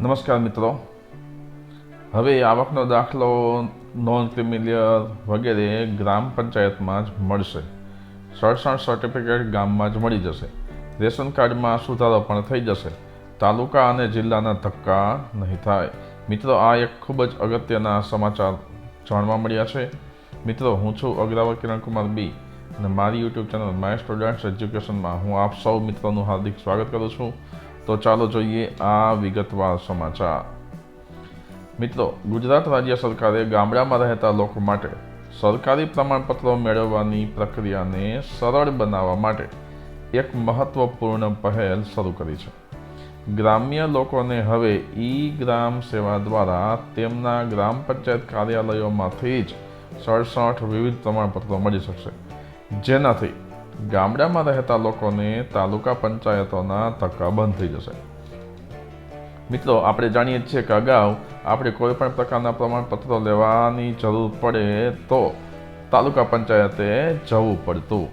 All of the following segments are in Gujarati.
નમસ્કાર મિત્રો. હવે આવકનો દાખલો નોન ક્રિમિલિયર વગેરે ગ્રામ પંચાયતમાં જ મળશે. સરસણ સર્ટિફિકેટ ગામમાં જ મળી જશે. રેશન કાર્ડમાં સુધારો પણ થઈ જશે. તાલુકા અને જિલ્લાના ધક્કા નહીં થાય. મિત્રો, આ એક ખૂબ જ અગત્યના સમાચાર જાણવા મળ્યા છે. મિત્રો, હું છું અગ્રાવર કિરણકુમાર બી અને મારી યુટ્યુબ ચેનલ માય સ્ટુડન્ટ્સ એજ્યુકેશનમાં હું આપ સૌ મિત્રોનું હાર્દિક સ્વાગત કરું છું. તો ચાલો જોઈએ આ વિગતવાર સમાચાર. મિત્રો, ગુજરાત રાજ્ય સરકારે ગામડામાં રહેતા લોકો માટે સરકારી પ્રમાણપત્રો મેળવવાની પ્રક્રિયાને સરળ બનાવવા માટે એક મહત્વપૂર્ણ પહેલ શરૂ કરી છે. ગ્રામ્ય લોકોને હવે ઈ ગ્રામ સેવા દ્વારા તેમના ગ્રામ પંચાયત કાર્યાલયોમાંથી જ સડસઠ વિવિધ પ્રમાણપત્રો મળી શકશે. જેનાથી ગામડામાં રહેતા લોકોને તાલુકા પંચાયતોના ધક્કા બંધ થઈ જશે. મિત્રો, આપણે જાણીએ છીએ કે અગાઉ આપણે કોઈ પણ પ્રકારના પ્રમાણપત્રો લેવાની જરૂર પડે તો તાલુકા પંચાયતે જવું પડતું.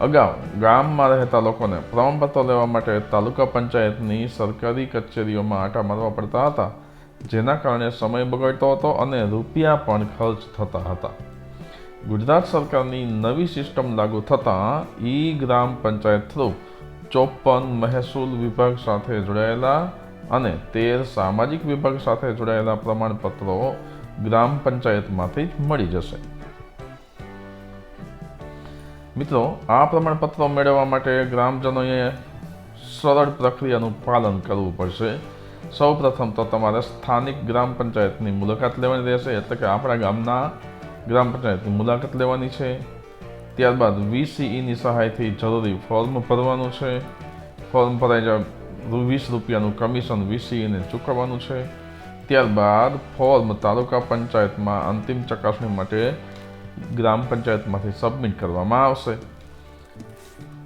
અગાઉ ગામમાં રહેતા લોકોને પ્રમાણપત્રો લેવા માટે તાલુકા પંચાયતની સરકારી કચેરીઓમાં આંટા મારવા પડતા હતા, જેના કારણે સમય બગડતો હતો અને રૂપિયા પણ ખર્ચ થતા હતા. ગુજરાત સરકારની નવી સિસ્ટમ લાગુ થતાં ઈ ગ્રામ પંચાયત થ્રુ ચોપન મહેસૂલ વિભાગ સાથે જોડાયેલા અને તેર સામાજિક વિભાગ સાથે જોડાયેલા પ્રમાણપત્રો ગ્રામ પંચાયતમાંથી મળી જશે. મિત્રો, આ પ્રમાણપત્રો મેળવવા માટે ગ્રામજનોએ સરળ પ્રક્રિયાનું પાલન કરવું પડશે. સૌ પ્રથમ તો તમારે સ્થાનિક ગ્રામ પંચાયતની મુલાકાત લેવાની રહેશે, એટલે કે આપણા ગામના ગ્રામ પંચાયતની મુલાકાત લેવાની છે. ત્યારબાદ વીસીઈની સહાયથી જરૂરી ફોર્મ ભરવાનું છે. ફોર્મ ભરાઈ જાય વીસ રૂપિયાનું કમિશન વીસીઈને ચૂકવવાનું છે. ત્યારબાદ ફોર્મ તાલુકા પંચાયતમાં અંતિમ ચકાસણી માટે ગ્રામ પંચાયતમાંથી સબમિટ કરવામાં આવશે.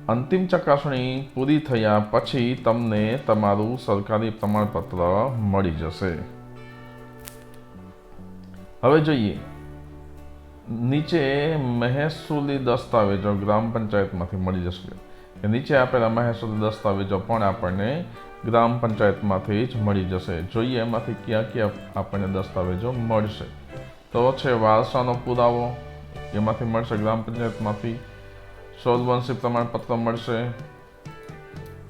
અંતિમ ચકાસણી પૂરી થયા પછી તમને તમારું સરકારી પ્રમાણપત્ર મળી જશે. હવે જોઈએ. નીચે મહેસૂલી દસ્તાવેજો ગ્રામ પંચાયતમાંથી મળી જશે. કે નીચે આપેલા મહેસૂલી દસ્તાવેજો પણ આપણને ગ્રામ પંચાયતમાંથી જ મળી જશે. જોઈએ એમાંથી ક્યાં ક્યાં આપણને દસ્તાવેજો મળશે. તો છે વારસાનો પુરાવો, એમાંથી મળશે ગ્રામ પંચાયતમાંથી. સોલવંશી પ્રમાણપત્ર મળશે.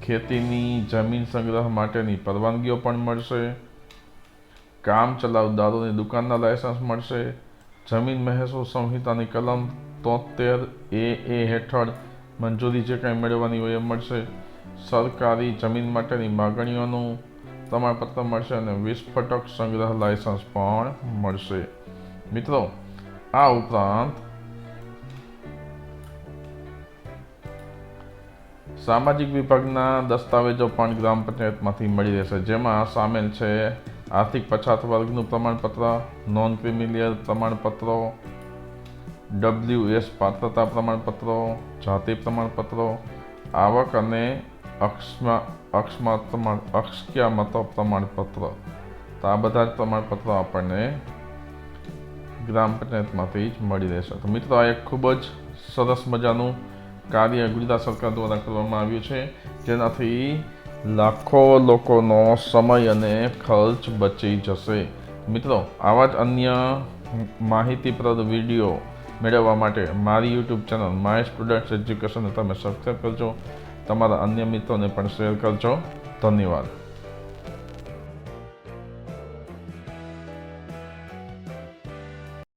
ખેતીની જમીન સંગ્રહ માટેની પરવાનગીઓ પણ મળશે. કામ ચલાવ દારૂની દુકાનના લાયસન્સ મળશે. જમીન મહેસૂલ સંહિતાની કલમ તોતેર એ એ હેઠળ મંજૂરી જે કાંઈ મેળવવાની હોય એ મળશે. સરકારી જમીન માટેની માગણીઓનું પ્રમાણપત્ર મળશે અને વિસ્ફોટક સંગ્રહ લાયસન્સ પણ મળશે. મિત્રો, આ ઉપરાંત સામાજિક વિભાગના દસ્તાવેજો પણ ગ્રામ પંચાયતમાંથી મળી રહેશે, જેમાં સામેલ છે આર્થિક પછાત વર્ગનું પ્રમાણપત્ર નોન ક્રિમિલિયર પ્રમાણપત્રો ડબલ્યુ એસ પાત્રતા પ્રમાણપત્રો, જાતિ પ્રમાણપત્રો, આવક અને અક્ષમા અક્ષમત અક્ષક્યામતો પ્રમાણપત્ર. તો આ બધા જ પ્રમાણપત્રો આપણને ગ્રામ પંચાયતમાંથી જ મળી રહેશે. તો મિત્રો, આ એક ખૂબ જ સરસ મજાનું કાર્ય ગુજરાત સરકાર દ્વારા કરવામાં આવ્યું છે. જેનાથી લાખો લોકોનો સમય અને ખર્ચ બચી જશે. મિત્રો, આવા જ અન્ય માહિતીપ્રદ વીડિયો મેળવવા માટે મારી YouTube channel my students education તમે સબસ્ક્રાઈબ કરજો. તમારા અન્ય મિત્રોને પણ શેર કરજો. ધન્યવાદ.